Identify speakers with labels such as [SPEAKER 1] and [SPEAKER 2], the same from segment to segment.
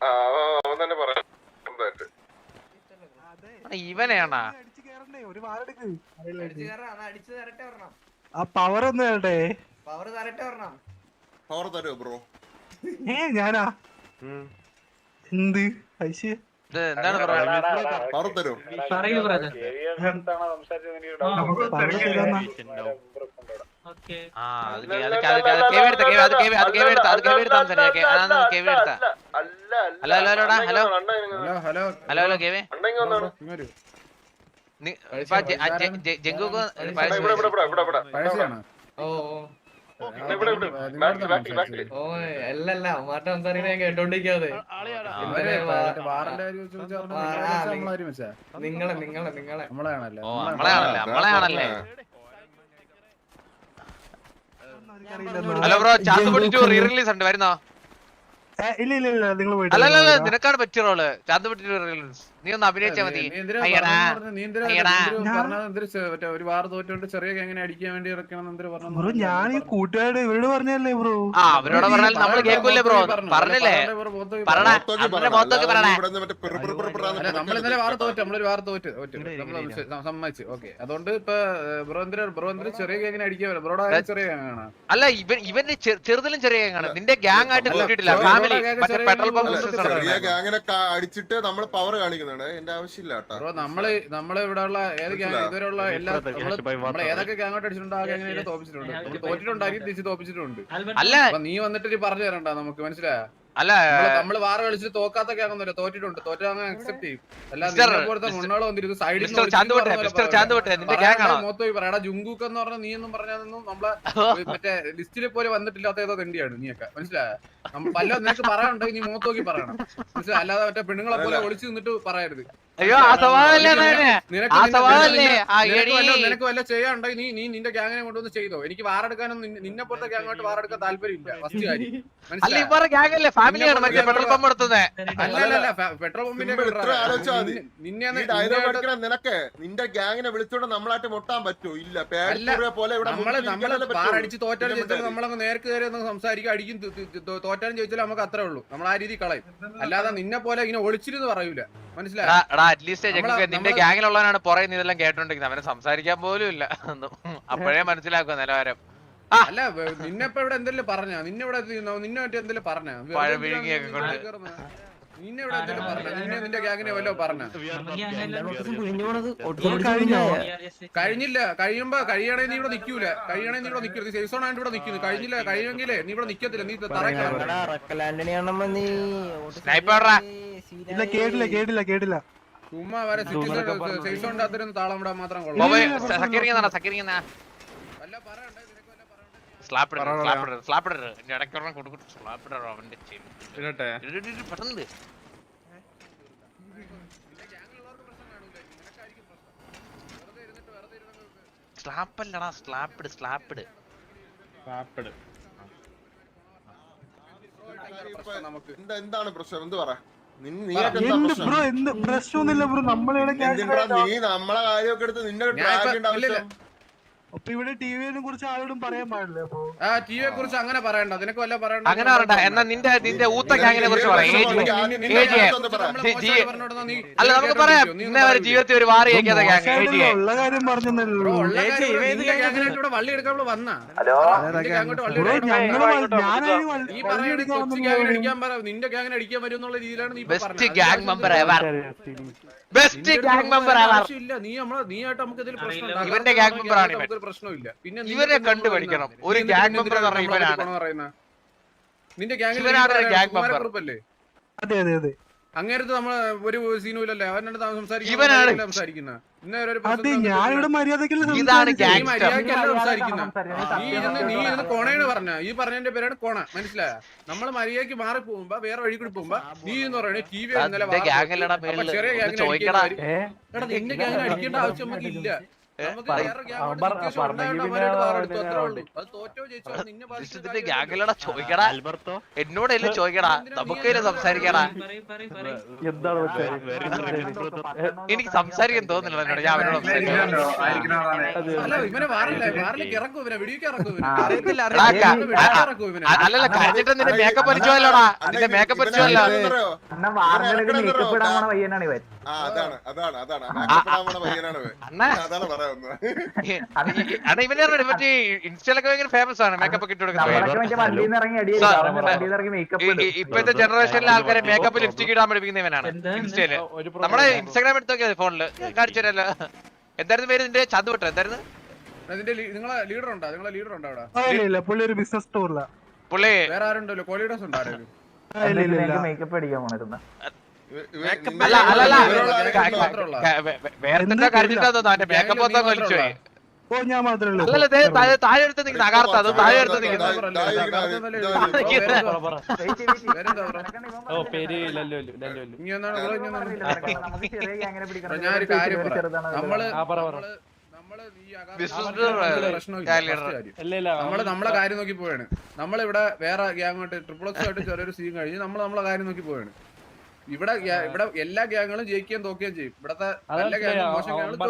[SPEAKER 1] ആ അവൻ- തന്നെ പറയാം സ്വന്തമായിട്ട്
[SPEAKER 2] ഇവനെയാണാ
[SPEAKER 3] അടിച്ച് കേറണ്ടേ ഒരു വാറെടുക്ക്
[SPEAKER 4] അടിച്ച് കയറാം, അടിച്ച് തരട്ടെ ഒരെണ്ണം.
[SPEAKER 3] ആ പവർ ഒന്ന് കേട്ടെ
[SPEAKER 4] പവർ തരട്ടെ ഒരെണ്ണം.
[SPEAKER 1] പവർ തരോ ബ്രോ
[SPEAKER 3] ഏ ഞാനാ എന്ത് പൈസ
[SPEAKER 1] പവർ തരുമോ
[SPEAKER 5] പറയൂ
[SPEAKER 2] അത് കേ- അത് കേ- അത് കേ- അത് കേവി ഹലോ ഹലോ ഹലോടാ ഹലോ.
[SPEAKER 6] Hello hello.
[SPEAKER 2] ഹലോ കേവേ. ജങ്കുക്ക്
[SPEAKER 4] അല്ലല്ല സംസാരിക്കണ ഞാൻ കേട്ടോണ്ടിരിക്കാതെ
[SPEAKER 6] നിങ്ങളെ
[SPEAKER 4] നിങ്ങളെ നിങ്ങളെ.
[SPEAKER 6] നമ്മളെയാണല്ലേ?
[SPEAKER 2] ഹലോ ബ്രോ ചാത്ത് പൊട്ടിച്ചു റീ റിലീസ് ഉണ്ട് വരുന്നോ?
[SPEAKER 3] ഇല്ല ഇല്ല ഇല്ല നിങ്ങൾ പോയിട്ട്
[SPEAKER 2] അല്ല അല്ല അല്ല
[SPEAKER 3] വരാം.
[SPEAKER 2] നിനക്കാണ് പറ്റിയ റോൾ ചാന്ത് പൊട്ടിച്ചു നീ ഒന്ന് അഭിനയിച്ചാ മതി.
[SPEAKER 6] ഒരു വാർ തോറ്റോണ്ട് ചെറിയ എങ്ങനെ അടിക്കാൻ വേണ്ടി ഇറക്കണം?
[SPEAKER 3] ബ്രോ ഞാൻ ഈ കൂട്ടുകാരുടെ ഇവരോട് പറഞ്ഞല്ലേ ബ്രോ?
[SPEAKER 2] ആ അവരോട് പറഞ്ഞാൽ നമ്മൾ കേൾക്കൂലേ ബ്രോ? പറഞ്ഞല്ലേ?
[SPEAKER 6] നമ്മൾ ഇന്നലെ വാർ
[SPEAKER 1] പറഞ്ഞിട്ട്
[SPEAKER 6] തോറ്റ് നമ്മളൊരു വാർ തോറ്റ് തോറ്റ്. നമ്മൾ സമ്മതിച്ചു. ഓക്കെ. അതുകൊണ്ട് ഇപ്പൊ ബ്രോ എന്തിനാ ബ്രോ എന്തിനാ ചെറിയ എങ്ങനെ അടിക്കാൻ ബ്രോയുടെ ചെറിയ
[SPEAKER 2] അല്ല ഇവൻ ഇവന്റെ ചെറുതിലും ചെറിയ നിന്റെ ഗ്യാങ് ആയിട്ട്
[SPEAKER 6] കൂട്ടിട്ടില്ല
[SPEAKER 2] കൂട്ടിയിട്ടില്ല. നടത്തുന്നത്
[SPEAKER 1] അടിച്ചിട്ട് നമ്മൾ പവർ കാണിക്കുന്നുണ്ട്. എന്റെ ആവശ്യമില്ല കേട്ടോ.
[SPEAKER 6] നമ്മൾ നമ്മൾ ഇവിടെ ഉള്ള ഏത് ഗ്യാങ് ഇതുവരെയുള്ള എല്ലാ നമ്മൾ ഏതൊക്കെ ഗ്യാങ്ങോട്ട് അടിച്ചിട്ടുണ്ടോ ആ ഗ്യാങ്ങിനെ തോപ്പിച്ചിട്ടുണ്ട്. തോറ്റിട്ടുണ്ടാക്കി തിരിച്ച് തോപ്പിച്ചിട്ടുണ്ട്.
[SPEAKER 2] അല്ല.
[SPEAKER 6] അപ്പൊ നീ വന്നിട്ട് പറഞ്ഞു തരണ്ട നമുക്ക് മനസ്സിലായ?
[SPEAKER 2] അല്ല
[SPEAKER 6] നമ്മൾ വാറ കളിച്ചിട്ട് തോക്കാത്തൊക്കെ ഗ്യാങ്ങൊന്നുമില്ല തോറ്റിട്ടുണ്ട്. തോറ്റ അക്സെപ്റ്റ് ചെയ്യും. അല്ലാതെ മുന്നോൾ വന്നിരുന്നു സൈഡിൽ മൊത്തം പോയി പറയടാ ജുങ്കൂക്ക് എന്ന് പറഞ്ഞ നീ ഒന്നും പറഞ്ഞതൊന്നും നമ്മളെ മറ്റേ ലിസ്റ്റിൽ പോലെ വന്നിട്ടില്ലാത്ത ഏതോ തെണ്ടിയാണ് നീയൊക്കെ. മനസ്സിലായ? നമ്മൾ പല നിനക്ക് പറയാനുണ്ടെങ്കിൽ നീ മുഖത്ത് നോക്കി പറയണം. മനസ്സിലായി? അല്ലാതെ മറ്റേ പെണ്ണുങ്ങളെ പോലെ ഒളിച്ചു നിന്നിട്ട് പറയരുത്.
[SPEAKER 2] അയ്യോ ആ അവന്? ആ
[SPEAKER 6] നിന്റെ- നിനക്ക്
[SPEAKER 2] എടി.
[SPEAKER 6] വല്ല- നിനക്ക് വല്ല ചെയ്യാനുണ്ടെങ്കിൽ നീ നീ നിന്റെ ഗ്യാങ്ങിനെ കൊണ്ടുവന്ന് ചെയ്തോ? എനിക്ക് വാറെടുക്കാനും നിന്നെ- പോലത്തെ ഗ്യാങ്ങായിട്ട് വാറെടുക്കാൻ താല്പര്യമില്ല. ഫസ്റ്റ് കാര്യം.
[SPEAKER 2] അല്ല? ഇവരുടെ ഗ്യാങ് അല്ലേ ഫാമിലിയാണ് മറ്റേ പെട്രോൾ പമ്പ് നടത്തുന്നത്
[SPEAKER 6] അല്ല അല്ല അല്ല ഫെ- പെട്രോൾ പമ്പിന്റെ. നിന്നെ
[SPEAKER 1] നിനക്ക്. നിന്റെ ഗ്യാങ്ങിനെ വിളിച്ചോണ്ട് നമ്മളായിട്ട് മുട്ടാൻ പറ്റൂ? ഇല്ല പോലെ ഇവിടെ നമ്മൾ
[SPEAKER 6] നമ്മൾ
[SPEAKER 1] ഇരിക്കാനല്ലേ
[SPEAKER 6] തോറ്റാലും ചോദിച്ചാൽ നമ്മളങ്ങ് നേർക്ക് കയറി ഒന്ന് സംസാരിക്കും അടിക്കും തോറ്റാലും ചോദിച്ചാലും നമുക്ക് അത്രേ ഉള്ളൂ. നമ്മൾ ആ രീതി കളയും. അല്ലാതെ നിന്നെ പോലെ ഇങ്ങനെ ഒളിച്ചിരുന്ന് പറയൂല.
[SPEAKER 2] നിന്റെ ഗ്യാങ്ങിലുള്ളവനാണ് പുറകെ ഇതെല്ലാം കേട്ടോണ്ടിരിക്കുന്നത് അവനെ സംസാരിക്കാൻ പോലും ഇല്ല അപ്പോഴേ മനസ്സിലാക്കുക നിലവാരം.
[SPEAKER 6] അല്ല നിന്നെ ഇപ്പൊ ഇവിടെ എന്തെങ്കിലും പറഞ്ഞ? നിന്നെ ഇവിടെ നിന്നെ പറ്റി എന്തെങ്കിലും പറഞ്ഞ? ഇവിടെ കഴിഞ്ഞില്ല. കഴിയുമ്പോ കഴിയണേ നീ ഇവിടെ നിക്കൂല. കഴിയണേ നീ ഇവിടെ നിക്കരുത്. സേഫ് സോൺ ആയിട്ട് ഇവിടെ നിക്കുന്നു കഴിഞ്ഞില്ല കഴിയുമെങ്കിലേ നീ ഇവിടെ നിക്കത്തില്ല. നീ
[SPEAKER 3] ഇല്ല കേട്ടില്ല കേട്ടില്ല കേട്ടില്ല.
[SPEAKER 6] ചുമ്മാ വരെ സേഫ് സോൺ താളം വിടാൻ മാത്രം കൊള്ളാം.
[SPEAKER 2] ബോബോയ് സക്കീറിങ്ങന്നാ സക്കീറിങ്ങന്നാ
[SPEAKER 6] വല്ല പറയണ്ടേ
[SPEAKER 1] എന്താണ് പ്രശ്നം? എന്ത് പറ?
[SPEAKER 3] ബ്രോ പ്രശ്നമൊന്നുമില്ല
[SPEAKER 1] എന്തിനാ നീ നമ്മളെ കാര്യമൊക്കെ എടുത്ത് നിന്റെ
[SPEAKER 6] ആ ടിവിയെ കുറിച്ച് അങ്ങനെ പറയണ്ട. നിനക്ക് വല്ല പറയണ്ട
[SPEAKER 2] അങ്ങനെ പറയണ്ട. എന്നാ നിന്റെ നിന്റെ ഊത്ത ഗ്യാങ്ങിനെ കുറിച്ച് പറയാം. ഏജ് ഏജ് അല്ല നമുക്ക് പറയാം. ഇന്നേ വരെ ജീവിതത്തിൽ ഒരു വാറി ഗ്യാങ്
[SPEAKER 6] ഇവിടെ വള്ളി എടുക്കാൻ ഇവിടെ വന്ന. കൊച്ചു ഗ്യാങ്ങിനെ അടിക്കാൻ പറ. നിന്റെ ഗ്യാങ്ങിനെ അടിക്കാൻ വരും എന്നുള്ള രീതിയിലാണ് നീ ഇപ്പൊ
[SPEAKER 2] best. Gang member ever best gang member ever
[SPEAKER 6] ആവശ്യമില്ല. നീ നമ്മൾ നമുക്ക് ഇതിൽ പ്രശ്നം
[SPEAKER 2] ഇവന്റെ gang മെമ്പർ ആണ്
[SPEAKER 6] പ്രശ്നമില്ല. പിന്നെ ഇവരെ
[SPEAKER 2] കണ്ടു
[SPEAKER 6] പഠിക്കണം
[SPEAKER 2] ഒരു
[SPEAKER 6] ഗ്യാങ്
[SPEAKER 2] മെമ്പർ എന്ന് പറഞ്ഞാൽ ഇവനാണ്.
[SPEAKER 6] നിന്റെ. കുറുപ്പല്ലേ?
[SPEAKER 3] അതെ അതെ അതെ.
[SPEAKER 6] അങ്ങേരത്ത് നമ്മൾ ഒരു സീനുമില്ലല്ലേ അവനോട്. സംസാരിക്കുന്നത് സംസാരിക്കുന്നത് നീ ഇരുന്ന് കൊണേന്ന് പറഞ്ഞ. ഈ പറഞ്ഞതിന്റെ പേരാണ് കൊണ. മനസ്സിലായ? നമ്മൾ മര്യാദയ്ക്ക് മാറി പോകുമ്പോ വേറെ വഴി കൂടി പോകുമ്പോ നീ എന്ന് പറയണേ ടി വി ഇന്നലെ ചെറിയ ഗ്യാങ്ങിനെ അടിക്കേണ്ട ആവശ്യം നമുക്ക് ഇല്ല.
[SPEAKER 2] ഗ്യാങ്ങിലടാ ചോദിക്കടാ. എന്നോടല്ലേ ചോദിക്കടാ? നമുക്കല്ലേ സംസാരിക്കടാ. എനിക്ക് സംസാരിക്കാൻ തോന്നുന്നില്ല എന്നോട്. ഞാൻ അവനോട് അല്ലല്ല കരഞ്ഞിട്ട് നിന്റെ മേക്കപ്പ് അടിച്ചോല്ലോടാ നിന്റെ മേക്കപ്പ് അടിച്ചോല്ലോ
[SPEAKER 7] അണ്ണ.
[SPEAKER 2] അണ്ണാ ഇവനെ മറ്റേ ഇൻസ്റ്റയിലൊക്കെ ഭയങ്കര ഫേമസ് ആണ്. മേക്കപ്പ് ഒക്കെ ഇട്ട് കൊടുക്കുന്നത്
[SPEAKER 7] നമ്മളൊക്കെ മറ്റേ ഇറങ്ങി അടിയായി
[SPEAKER 2] സാർ,
[SPEAKER 7] വണ്ടിയിൽ മേക്കപ്പ്
[SPEAKER 2] ഈ- ഈ- ഇപ്പോഴത്തെ ജനറേഷനിലെ ആൾക്കാരെ മേക്കപ്പ് ലിപ്സ്റ്റിക് ഇടാൻ പഠിപ്പിക്കുന്നവനാണ് ഇൻസ്റ്റയിൽ. നമ്മുടെ ഇൻസ്റ്റാഗ്രാം എടുത്തു നോക്കിയത് ഫോണിൽ കാണിച്ചു എന്തായിരുന്നു പേര്? നിന്റെ ചതു വിട്ടോ എന്തായിരുന്നു?
[SPEAKER 6] നിങ്ങളെ ലീഡർ ഉണ്ടോ? നിങ്ങളെ ലീഡർ ഉണ്ടോ അവിടെ?
[SPEAKER 3] ആ, ഇല്ല ഇല്ല. പുള്ളി ഒരു ബിസിനസ് സ്റ്റോറില
[SPEAKER 2] പുള്ളി
[SPEAKER 6] വേറെ ആരുണ്ടല്ലോ? ഉണ്ടോ
[SPEAKER 3] ഇല്ല
[SPEAKER 7] മേക്കപ്പ് അടിക്കാൻ പോണിരുന്ന
[SPEAKER 2] വേറെ മേക്കപ്പ് ഒക്കെ വലിച്ചു പോയി
[SPEAKER 3] ഓ ഞാൻ മാത്രമേ ഉള്ളൂ
[SPEAKER 2] അല്ലല്ല ദേ താഴെ- താഴെ എടുത്ത് നിൽക്കുന്ന അകാർത്ത അത് താഴെ എടുത്ത് നിൽക്കുന്ന
[SPEAKER 7] നമ്മൾ.
[SPEAKER 6] നമ്മൾ കാര്യം.
[SPEAKER 3] ഇല്ല ഇല്ല
[SPEAKER 6] നമ്മൾ നമ്മളെ കാര്യം നോക്കി പോവാണ് നമ്മളിവിടെ വേറെ ഗ്യാങ്ങോട്ട് ട്രിപ്പിൾ എക്സ് ആയിട്ട് ചെറിയൊരു സീൻ കഴിഞ്ഞ് നമ്മൾ നമ്മളെ കാര്യം നോക്കി പോവാണ് ഇവിടെ ഇവിടെ എല്ലാ ഗ്യാങ്ങുകളും ജയിക്കുകയും തോക്കുകയും ചെയ്യും. ഇവിടത്തെ നല്ല ഗ്യാങ്ങും മോശം ഗ്യാങ്ങുകളും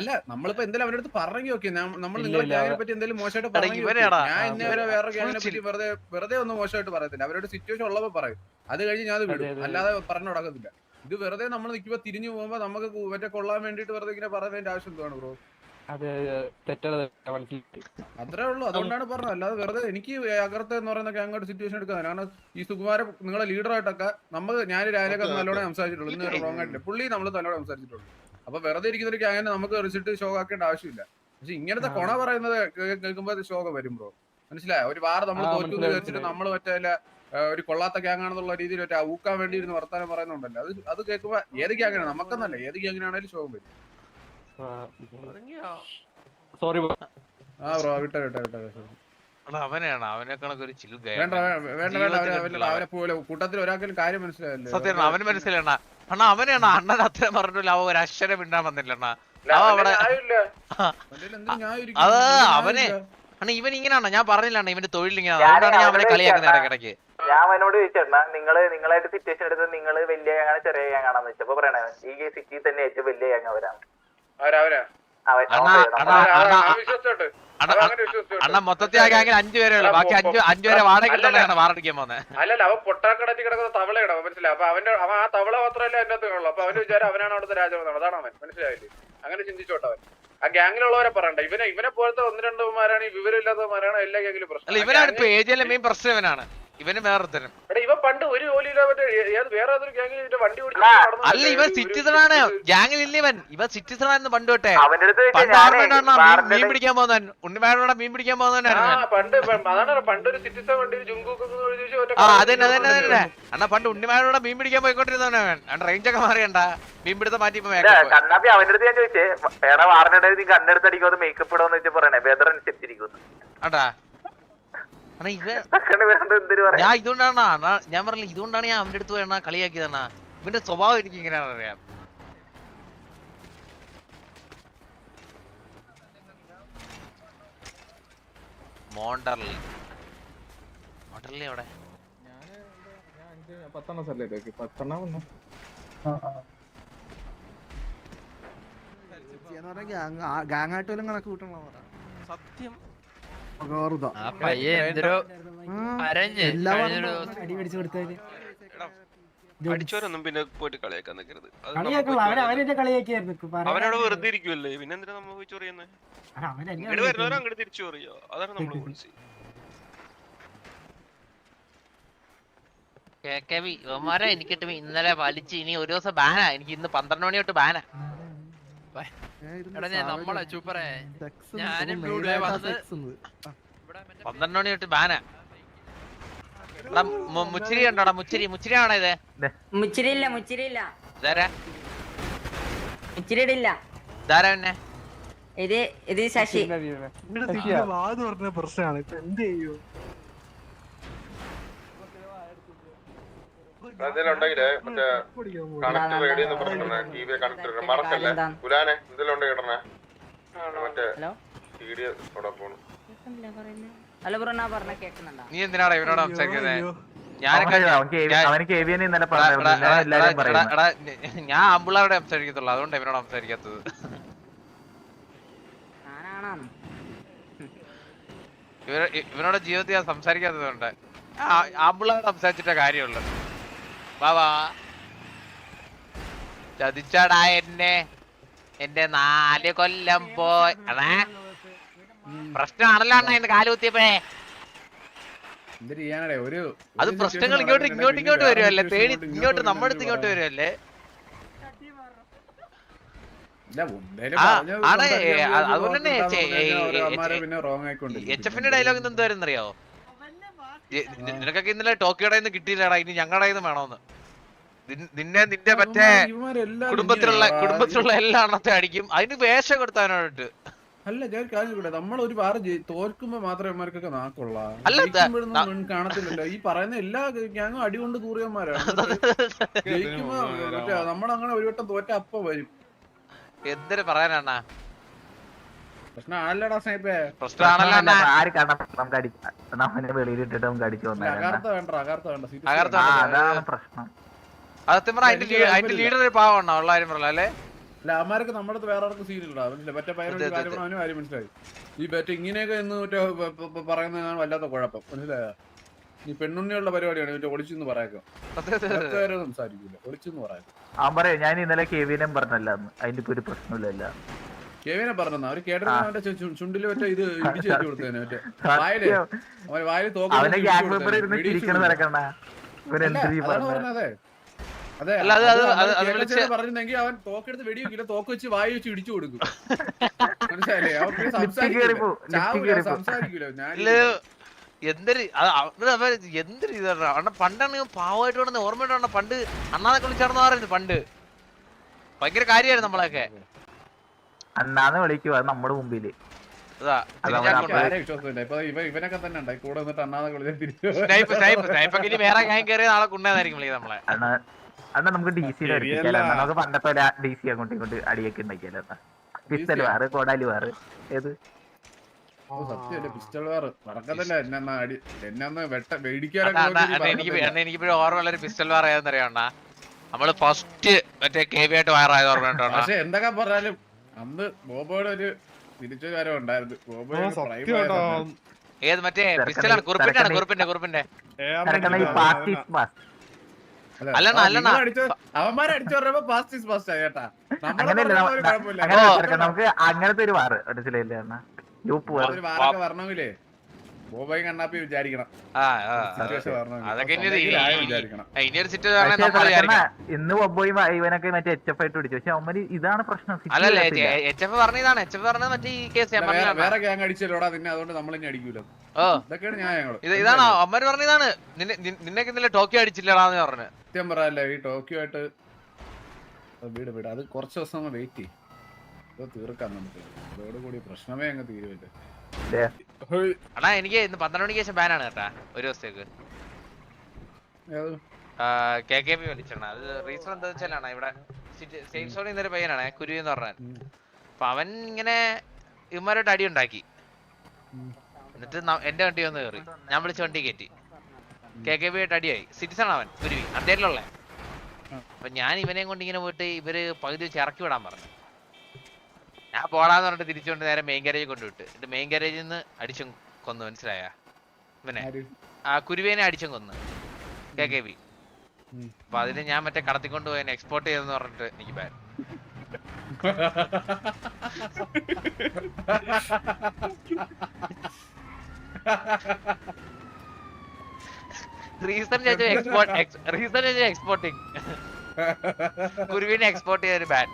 [SPEAKER 6] അല്ല നമ്മളിപ്പോ എന്തെങ്കിലും അവരുടെ അടുത്ത് പറഞ്ഞു നോക്കി. നമ്മൾ
[SPEAKER 3] നിങ്ങളുടെ
[SPEAKER 6] നിങ്ങളെ ഗ്യാങ്ങിനെ പറ്റി എന്തെങ്കിലും മോശമായിട്ട് പറഞ്ഞു
[SPEAKER 2] ഇവനെടാ.
[SPEAKER 6] ഞാൻ
[SPEAKER 3] ഇന്നേവരെ
[SPEAKER 6] ഇന്നേ വരെ വേറെ ഗ്യാങ്ങിനെ പറ്റി വെറുതെ വെറുതെ ഒന്നും മോശമായിട്ട് പറയത്തില്ല. അവരോട് സിറ്റുവേഷൻ ഉള്ളപ്പോ പറയും. അത് കഴിഞ്ഞ് ഞാൻ അത് വിടും. അല്ലാതെ പറഞ്ഞു തുടങ്ങത്തില്ല ഇത് വെറുതെ നമ്മൾ നിൽക്കുമ്പോ തിരിഞ്ഞു പോകുമ്പോ നമുക്ക് മറ്റേ കൊള്ളാൻ വേണ്ടിട്ട് വെറുതെ ഇങ്ങനെ പറയുന്നതിന്റെ ആവശ്യം എന്താണ് ബ്രോ? അത്രേ ഉള്ളൂ. അതുകൊണ്ടാണ് പറഞ്ഞത്. അല്ലാതെ വെറുതെ എനിക്ക് അകർത്ത എന്ന് പറയുന്ന അങ്ങോട്ട് സിറ്റുവേഷൻ എടുക്കാൻ കാരണം ഈ സുകുമാരൻ നിങ്ങളെ ലീഡറായിട്ടൊക്കെ നമ്മൾ ഞാൻ രാജൊക്കെ നല്ലോണം സംസാരിച്ചിട്ടുള്ളൂ. ഇന്ന് റോങ് ആയിട്ടില്ല. പുള്ളി നമ്മൾ നല്ലോണം സംസാരിച്ചിട്ടുള്ളൂ. അപ്പൊ വെറുതെ ഇരിക്കുന്ന ഒരു ഗ്യാങ്ങിനെ നമുക്ക് റിസിറ്റ് ഷോക്ക് ആക്കേണ്ട ആവശ്യമില്ല. പക്ഷെ ഇങ്ങനത്തെ കൊണ പറയുന്നത് കേൾക്കുമ്പോൾ കേൾക്കുമ്പോ അത് ശോകം വരും ബ്രോ മനസ്സിലായോ? ഒരു വാർ നമ്മൾ തോറ്റു വിചാരിച്ചിട്ട് നമ്മൾ മറ്റേ ഒരു കൊള്ളാത്ത ഗ്യാങ് ആണെന്നുള്ള രീതിയിൽ മറ്റേ ഊക്കാൻ വേണ്ടി ഇരുന്ന് വർത്താനം പറയുന്നുണ്ടല്ലോ. അത് അത് കേൾക്കുമ്പോ ഏത് ഗ്യാങ്ങിനാണ് നമുക്കെന്നല്ല. ഏത് ഗ്യാങ്ങിനാണേലും ശോകം വരും.
[SPEAKER 3] സോറി
[SPEAKER 6] ആ ബ്രോ വിട്ടോ വിട്ടോ വിട്ടോ
[SPEAKER 2] അവനെയാണ്. അവനെ കണക്ക് ഒരു ചില്ലു
[SPEAKER 6] വേണ്ട വേണ്ട വേണ്ട അവനെ പോലെ കൂട്ടത്തിൽ ഒരാൾക്കും കാര്യം മനസ്സിലായല്ലേ?
[SPEAKER 2] സത്യം അവന് മനസ്സിലാണ് അണ്ണാ അവനെയാണ്. അണ്ണൻ അത്ര പറഞ്ഞില്ല അവ ഒരു അക്ഷരം മിണ്ടാൻ വന്നില്ല അണ്ണാ. അവ അവിടെ അത് അവനെ അണ്ണാ ഇവൻ ഇങ്ങനെയാണ്? ഞാൻ പറഞ്ഞില്ല അണ്ണാ ഇവന്റെ തൊഴിൽ ഇങ്ങനെ അതുകൊണ്ടാണ് ഞാൻ അവനെ കളിയാക്കുന്നത് ഇടയ്ക്കിടയ്ക്ക്.
[SPEAKER 7] ഞാൻ അവനോട് ചോദിച്ചേട്ടാ നിങ്ങൾ നിങ്ങളായിട്ട് സിറ്റുവേഷൻ എടുത്ത് നിങ്ങൾ വലിയ ചെറിയ കാണാന്ന് വെച്ചപ്പോ പറയണേ ഈ സിറ്റിയിൽ തന്നെ ഏറ്റവും വലിയ
[SPEAKER 2] അണ്ണാ അണ്ണാ അണ്ണാ
[SPEAKER 6] വിശ്വസിച്ചോട്ട്.
[SPEAKER 2] അണ്ണാ അണ്ണാ മൊത്തത്തിൽ ആ ഗ്യാങ്ങിൽ അഞ്ചു പേരേ ഉള്ളു. ബാക്കി അഞ്ചു അഞ്ചു പേരെ വാടക കിട്ടുന്നതാണ് വാറടിക്കാൻ പോകുന്നത്.
[SPEAKER 6] അല്ലല്ല അവൻ പൊട്ടാക്കടത്തി കിടക്കുന്ന തവളയാണ് മനസ്സിലായി? അപ്പൊ അവന്റെ അവൻ ആ തവള മാത്രമല്ല എന്റെ അകത്ത് ഉള്ളു. അപ്പൊ അവന്റെ വിചാരം അവനാണ് അവിടുത്തെ രാജാവ് അതാണ് അവൻ? മനസ്സിലായില്ലേ? അങ്ങനെ ചിന്തിച്ചോട്ടെ അവൻ. ആ ഗ്യാങ്ങിലുള്ളവരെ പറയണ്ട. ഇവനെ ഇവനെ പോലത്തെ ഒന്ന് രണ്ടുമാരാണ് ഈ വിവരമില്ലാത്തവന്മാരാണ് എല്ലാ ഗ്യാങ്ങിലും പ്രശ്നം.
[SPEAKER 2] അല്ല ഇവനാണ് പേജിലെ മെയിൻ പ്രശ്നം ഇവനാണ്. ഇവന് വേറെ തരം.
[SPEAKER 6] എടാ ഇവൻ പണ്ട് ഒരു ജോലിയില്ല വേറെ ഗ്യാങ്ങിൽ വണ്ടി
[SPEAKER 2] അല്ല ഇവൻ സിറ്റിസൺ ആണ് ഗ്യാങ്ങിൽ ഇല്ല ഇവൻ? ഇവൻ സിറ്റിസൺ ആയിരുന്നു പണ്ട് തൊട്ടേ മീൻ പിടിക്കാൻ പോകുന്നവൻ? ഉണ്ണിമാരോടെ മീൻ പിടിക്കാൻ പോകുന്നവനായിരുന്നു
[SPEAKER 6] ആ
[SPEAKER 2] അതന്നെ അതന്നെ അതന്നെ. അണ്ണാ പണ്ട് ഉണ്ണിമാരോടെ മീൻ പിടിക്കാൻ പോയിക്കൊണ്ടിരുന്നവൻ അവൻ. റേഞ്ച് ഒക്കെ മാറിയണ്ട. മീൻ പിടുത്തം മാറ്റി ഇപ്പൊ
[SPEAKER 7] കണ്ണാപ്പി അവന്റെ അടുത്ത് ഞാൻ ചോദിച്ചേ വേറെ വാറിന്റെ നീ മേക്കപ്പ് ഇടാന്ന് വെച്ചാൽ പറയണേ. വെതർ അനുസരിച്ചിരിക്കുന്നു
[SPEAKER 2] അണ്ണാ ഇവ
[SPEAKER 7] കണ്ണ് വേണ്ട എന്തൊരു പറയാ
[SPEAKER 2] ഞാൻ ഇതുകൊണ്ടാണ് ഞാൻ പറഞ്ഞില്ല ഇതുകൊണ്ടാണ് ഞാൻ അവന്റെ അടുത്ത് വേണ കളിയാക്കിയതാണ് ഇവന്റെ സ്വഭാവം എനിക്ക് ഇങ്ങനെയാണ് അറിയാം. മോണ്ടർലി മോണ്ടർലി എവിടെ
[SPEAKER 4] പത്തെണ്ണം സ്ഥലത്തേക്ക് പത്തെണ്ണം വന്നു
[SPEAKER 5] ഗാങ്ങായിട്ട് വല്ലതും കണക്ക് കൂട്ടണോ
[SPEAKER 8] സത്യം. ആ പയ്യെ അരഞ്ഞ് അടിച്ചവരൊന്നും പിന്നെ പോയിട്ട് കളിയാക്കാൻ നിൽക്കരുത് അവനവിടെ വെറുതെ ഇരിക്കുമല്ലേ പിന്നെ എന്തിനാ നമ്മൾ പോയി ചൊറിയുന്നത് ഇങ്ങോട്ട് വരുന്നവരും അങ്ങോട്ട് തിരിച്ചു ചൊറിയോ അതാണ് നമ്മൾ
[SPEAKER 2] ഇവന്മാരെ എനിക്കിട്ട് ഇന്നലെ വലിച്ച് ഇനി ഒരു ദിവസം ബാനാ. എനിക്ക് ഇന്ന് പന്ത്രണ്ട് മണി തൊട്ട് ബാനാ.
[SPEAKER 8] നമ്മളെ ചൂപ്പറേ ഞാനും
[SPEAKER 2] പന്ത്രണ്ട് മണി തൊട്ട് ബാനാ. മുച്ചിരി ഉണ്ടോടാ മുച്ചിരി മുച്ചിരി ആണോ ഇത്?
[SPEAKER 9] മുച്ചിരിയുടെ ഇല്ല
[SPEAKER 2] ഇതാരാ? പിന്നെ
[SPEAKER 9] ഇത് ഇത് ശശി.
[SPEAKER 3] പ്രശ്നമാണ്. ഇപ്പൊ എന്ത് ചെയ്യൂ?
[SPEAKER 1] മറ്റേ കണക്ട് റേഡിയോ എന്ന് പറഞ്ഞിട്ടുണ്ടെ ടി വി കണക്ട് മറക്കല്ലേ? ഗുലാനെ എന്തെങ്കിലും ഉണ്ടെങ്കിൽ ഇടണേ. മറ്റേ
[SPEAKER 9] ഹലോ?
[SPEAKER 1] ടി ഡി അവിടെ പോണു.
[SPEAKER 9] ഹലോ ബ്രോ ഞാൻ പറഞ്ഞ കേൾക്കുന്നുണ്ടോ?
[SPEAKER 2] നീ എന്തിനാടാ ഇവനോട് സംസാരിക്കുന്നത് ഞാൻ ആമ്പിള്ളാരുടെ സംസാരിക്കത്തുള്ളൂ. അതുകൊണ്ട് ഇവനോട് സംസാരിക്കാത്തത്. ഇവനോട് ജീവിതത്തിൽ സംസാരിക്കാത്തതുകൊണ്ട് അമ്പിളാരോട് സംസാരിച്ചിട്ടേ കാര്യമുള്ളൂ. വാ ചതിച്ചടാ എന്നെ. എന്റെ നാല് കൊല്ലം പോയി. അതാ? പ്രശ്നമാണല്ലോ അണ്ണ എന്റെ കാൽ കുത്തിയപ്പോഴേ.
[SPEAKER 6] ഒരു
[SPEAKER 2] അത് പ്രശ്നങ്ങൾ ഇങ്ങോട്ട് ഇങ്ങോട്ട് ഇങ്ങോട്ട് വരുമല്ലേ തേടി ഇങ്ങോട്ട് നമ്മുടെ അടുത്ത് ഇങ്ങോട്ട്. വരുമല്ലേ അതുകൊണ്ട് തന്നെ എച്ച് എഫിന്റെ ഡയലോഗ് ഇന്ന് എന്തായിരുന്നറിയോ നിനക്കൊക്കെ ഇന്നലെ ടോക്കിയുടെ നിന്ന് കിട്ടിയില്ലടാ ഇനി ഞങ്ങളുടെ നിന്ന് വേണോന്ന് നിന്നെ നിന്റെ മറ്റേ കുടുംബത്തിലുള്ള. കുടുംബത്തിലുള്ള എല്ലാ എണ്ണത്തെ അടിക്കും. അതിന് വേഷം കൊടുത്താനോട്ട്
[SPEAKER 6] അല്ല ഞാൻ നമ്മൾ ഒരു വാറ് തോൽക്കുമ്പോ മാത്രമേ അമ്മമാർക്കൊക്കെ നാക്കുള്ള. കാണത്തില്ലല്ലോ. ഈ പറയുന്ന എല്ലാ ഗ്യാങ്ങും അടി കൊണ്ട് കൂറിയന്മാരാണ് ജയിക്കുമ്പോ നമ്മളങ്ങനെ ഒരു വട്ടം തോറ്റ അപ്പ വരും.
[SPEAKER 2] എന്തിനു പറയാനാ
[SPEAKER 6] പ്രശ്നം ആണല്ലടാ സ്നേഹിപ്പേ?
[SPEAKER 2] പ്രശ്നമാണല്ലോ അണ്ണാ.
[SPEAKER 4] ആര് കാണാം നമുക്ക് അടിക്കാം നമ്മനെ വെളിയിലിട്ടിട്ട് നമുക്ക് അടിച്ചു വന്നേരം
[SPEAKER 6] അകാർത്ത വേണ്ട അകാർത്ത വേണ്ട.
[SPEAKER 4] അതാണ് പ്രശ്നം.
[SPEAKER 2] പറഞ്ഞാ അതിന്റെ അതിന്റെ ലീഡർ ഒരു പാവണ്ണ ഉള്ള കാര്യം പറഞ്ഞ അല്ലേ?
[SPEAKER 6] അല്ല അമ്മാർക്ക് നമ്മുടെ അടുത്ത് വേറെ ആർക്കും മനസ്സിലായി മറ്റേ പയ്യനോട്
[SPEAKER 2] അതെ, അതെ,
[SPEAKER 6] കാര്യം അവനും കാര്യം മനസ്സിലായി. ഈ ബറ്റ് ഇങ്ങനെയൊക്കെ എന്ന് മറ്റേ പറയുന്നതാണ് വല്ലാത്ത കുഴപ്പം. മനസ്സിലായോ? ഈ പെണ്ണുണ്ണിയുള്ള പരിപാടിയാണ് മറ്റേ ഒളിച്ചെന്ന് പറയാക്കോ. സംസാരിക്കില്ല ഒളിച്ചെന്ന് പറയാം
[SPEAKER 4] അവൻ പറയാം ഞാൻ ഇന്നലെ കെ വിനെ പറഞ്ഞല്ല അതിന്റെ ഇപ്പൊ ഒരു പ്രശ്നമില്ലല്ല
[SPEAKER 6] കെവിനെ പറഞ്ഞ അവർ കേട്ടിട്ട് അവന്റെ ചുണ്ടിൽ മറ്റേ ഇത് ഇടിച്ചു വെച്ചു കൊടുത്തേനെ മറ്റേ വായിൽ. അവന് വായിൽ. അതെ പറഞ്ഞിരുന്നെങ്കിൽ അവൻ തോക്കെടുത്ത് വെടിവെക്കില്ല തോക്ക് വെച്ച് വായി വെച്ച് ഇടിച്ചു കൊടുക്കും. മനസ്സിലായില്ലേ? അവൻ പിന്നെ സംസാരിക്കില്ല. സംസാരിക്കൂല. ഞാൻ
[SPEAKER 2] എന്തൊരു അവർ അവർ എന്തൊരു ഇതാണ് അണ്ണ പണ്ടാണ് പാവമായിട്ട് വേണം പണ്ട് അണ്ണാതൊക്കെ വിളിച്ചാർന്ന് പറയുന്നത് പണ്ട്? ഭയങ്കര കാര്യമായിരുന്നു നമ്മളൊക്കെ
[SPEAKER 4] അണ്ണാന്ന് വിളിക്കുക അത് നമ്മുടെ
[SPEAKER 6] മുമ്പിൽ. ഇവനൊക്കെ തന്നെ ഉണ്ടായി കൂടെ നിന്നിട്ട് അണ്ണാന്നൊക്കെ
[SPEAKER 2] വേറെ ഞാൻ കയറിയ നാളെ നമ്മളെ.
[SPEAKER 4] നമുക്ക് ഡി സി അണ്ണാ നമുക്ക് പണ്ടത്തെ പോലെ ഡി സി അങ്ങോട്ടും ഇങ്ങോട്ട് അടിയൊക്കെ ഉണ്ടാക്കിയാലോ അണ്ണാ. പിസ്റ്റൽ വാറ് കോടാലി വാറ്. ഏത്?
[SPEAKER 2] എനിക്കിപ്പോഴും ഓർമ്മ പിസ്റ്റൽ വേറെ നമ്മൾ ഫസ്റ്റ് മറ്റേ കെ ബി ആയിട്ട് വയറായത് ഓർമ്മ ഉണ്ടോ?
[SPEAKER 6] പക്ഷെ എന്തൊക്കെ പറഞ്ഞാലും അന്ന് ബോബോയുടെ ഒരു ഉണ്ടായിരുന്നു. ബോബോയുടെ
[SPEAKER 2] ഏത് മറ്റേ പിസ്റ്റലാണ് കുറിപ്പിന്റെ കുറുപ്പിന്റെ കുറുപ്പിന്റെ.
[SPEAKER 4] നമുക്ക് അങ്ങനത്തെ ഒരു വാറ് മനസ്സിലായില്ലേ അണ്ണാ ഗ്രൂപ്പ്
[SPEAKER 6] വരണമെങ്കിലേ. ബോബോയും കണ്ണാപ്പി വിചാരിക്കണം.
[SPEAKER 4] ഇന്ന് ഒബ്ബോയും ഇവനൊക്കെ മറ്റേ എച്ച് എഫ് ആയിട്ട് പിടിച്ചു. പക്ഷെ അവന്മാര് ഇതാണ് പ്രശ്നം.
[SPEAKER 2] അല്ലല്ലേ. എച്ച് എഫ് പറഞ്ഞതാണ്. എച്ച് എഫ് പറഞ്ഞത് മറ്റേ ഈ കേസ് ഞാൻ
[SPEAKER 6] വേറെ- ഗ്യാങ് അടിച്ചല്ലോടാ നിന്നെ അതുകൊണ്ട് നമ്മൾ അടിക്കൂല. ഇതൊക്കെയാണ്
[SPEAKER 2] ന്യായങ്ങൾ. ഇതാണ്? അമ്മര് പറഞ്ഞതാണ് നിന്നെ ഇന്നലെ ടോക്കിയോ അടിച്ചില്ലടാന്ന് പറഞ്ഞു.
[SPEAKER 6] സത്യം പറയാല്ലേ ഈ ടോക്കിയോ ആയിട്ട് അത് വീട് വീട്. അത് കുറച്ച് ദിവസം വെയിറ്റ് ചെയ്യും. ഇത് തീർക്കാം നമുക്ക്. അതോടുകൂടി പ്രശ്നമേ അങ്ങ് തീരുമല്ലേ
[SPEAKER 2] അണ്ണാ എനിക്ക് ഇന്ന് പന്ത്രണ്ട് മണിക്ക് ശേഷം ബാനാണ് കേട്ടാ. ഒരു ദിവസത്തേക്ക്? കെ കെ പി വലിച്ചെണ്ണ അത് റീസൺ എന്താ വെച്ചാലാണ് ഇവിടെ സേഫ് സോണിൽ നിന്നൊരു പയ്യനാണ് കുരുവി എന്ന് പറഞ്ഞാൽ. അപ്പൊ അവൻ ഇങ്ങനെ ഇവന്മാരോട്ട് അടി ഉണ്ടാക്കി. എന്നിട്ട് എന്റെ വണ്ടി വന്ന് കയറി ഞാൻ വിളിച്ച വണ്ടി കയറ്റി കെ കെ ബി ആയിട്ട് അടിയായി. സിറ്റിസൺ അവൻ കുരുവി. അദ്ദേഹത്തിലുള്ള. അപ്പൊ ഞാൻ ഇവനെയും കൊണ്ട് ഇങ്ങനെ പോയിട്ട് ഇവർ പകുതി വെച്ച് ഇറക്കി വിടാൻ പറഞ്ഞു. ഞാൻ പോടാന്ന് പറഞ്ഞിട്ട് തിരിച്ചുകൊണ്ട് നേരെ മെയിൻ ഗാരേജ് കൊണ്ടുവിട്ട്. എന്നിട്ട് മെയിൻ ഗാരേജിൽ നിന്ന് അടിച്ചും കൊന്നു മനസ്സിലായ? ഇവനെ. ആ കുരുവേനെ അടിച്ചും കൊന്നു. കെ കെ ബി അപ്പൊ അതിന് ഞാൻ മറ്റേ കടത്തിക്കൊണ്ട് പോയി എക്സ്പോർട്ട് ചെയ്തെന്ന് പറഞ്ഞിട്ട് എനിക്ക് ban reason export reason exporting കുരുവിനെ export ചെയ്തൊരു ബാൻ